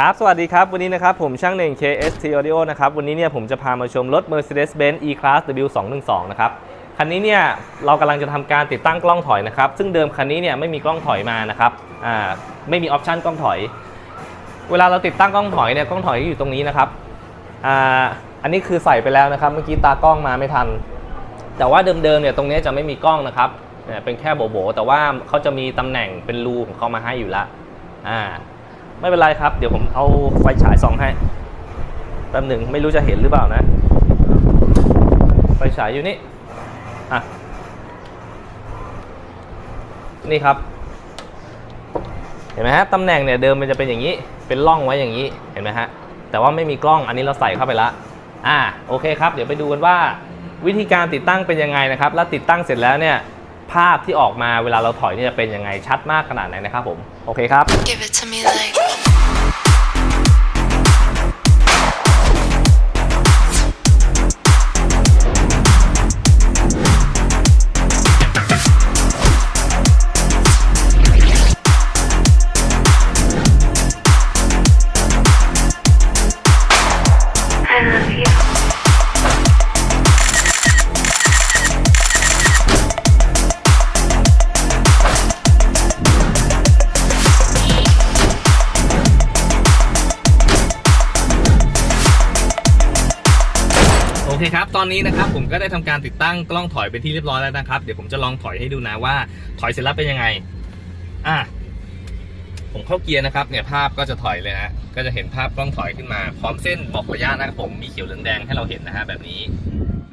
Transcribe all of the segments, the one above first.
ครับ สวัสดีครับ วันนี้นะครับ ผมช่างหนึ่ง KST Audio นะครับ วันนี้เนี่ยผมจะพามาชมรถ Mercedes-Benz E-Class W212 นะครับ คันนี้เนี่ยเรากำลังจะทำการติดตั้งกล้องถอยนะครับ ซึ่งเดิมคันนี้เนี่ยไม่มีกล้องถอยมานะครับ อ่า ไม่มีออปชันกล้องถอย เวลาเราติดตั้งกล้องถอยเนี่ย กล้องถอยอยู่ตรงนี้นะครับ อ่า อันนี้คือใส่ไปแล้วนะครับ เมื่อกี้ตากล้องมาไม่ทัน แต่ว่าเดิมๆเนี่ยตรงนี้จะไม่มีกล้องนะครับเนี่ยเป็นแค่โบๆแต่ว่าเขาจะมีตำแหน่งเป็นรูของเขามาให้อยู่ละ อ่า ไม่เป็นไรครับ เดี๋ยวผมเอาไฟฉายส่องให้แป๊บหนึ่งไม่รู้จะเห็นหรือเปล่านะ ไฟฉายอยู่นี่ อะ นี่ครับ เห็นไหมฮะ ตำแหน่งเนี่ยเดิมมันจะเป็นอย่างนี้ เป็นร่องไว้อย่างนี้ เห็นไหมฮะ แต่ว่าไม่มีกล้อง อันนี้เราใส่เข้าไปละ อ่า โอเคครับ เดี๋ยวไปดูกันว่าวิธีการติดตั้งเป็นยังไงนะครับ แล้วติดตั้งเสร็จแล้วเนี่ยภาพที่ออกมาเวลาเราถอยเนี่ยจะเป็นยังไงชัดมากขนาดไหนนะครับผม โอเคครับ เคครับ ตอนนี้นะครับผมก็ได้ทำการติดตั้งกล้องถอยเป็นที่เรียบร้อยแล้วนะครับ เดี๋ยวผมจะลองถอยให้ดูนะว่า ถอยเสร็จแล้วเป็นยังไง อะผมเข้าเกียร์นะครับเนี่ยภาพก็จะถอยเลยนะก็จะเห็นภาพกล้องถอยขึ้นมา พร้อมเส้นบอกระยะนะครับผมมีเขียวเหลืองแดงให้เราเห็นนะฮะแบบนี้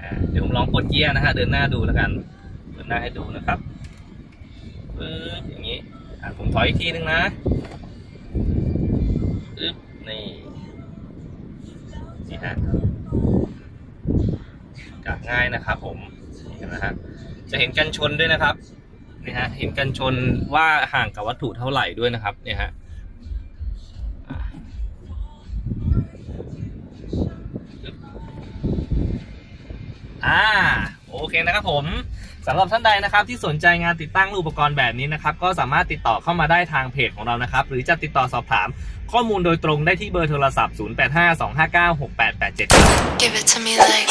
อ่าเดี๋ยวผมลองกดเกียร์นะฮะเดินหน้าดูแล้วกันเดินหน้าให้ดูนะครับปึ๊บอย่างนี้อ่าผมถอยอีกทีนึงนะปึ๊บนี่นี่ฮะ ง่ายนะครับ ผมนี่เห็นไหมฮะจะเห็นกันชนด้วยนะครับนี่ฮะเห็นกันชนว่าห่างกับวัตถุเท่าไหร่ด้วยนะครับเนี่ยฮะอะอ่าโอเคนะครับผมสำหรับท่านใดนะครับที่สนใจงานติดตั้งอุปกรณ์แบบนี้นะครับก็สามารถติดต่อเข้ามาได้ทางเพจของเรานะครับ หรือจะติดต่อสอบถาม ข้อมูลโดยตรงได้ที่เบอร์โทรศัพท์ 0852596887 Give it to me like.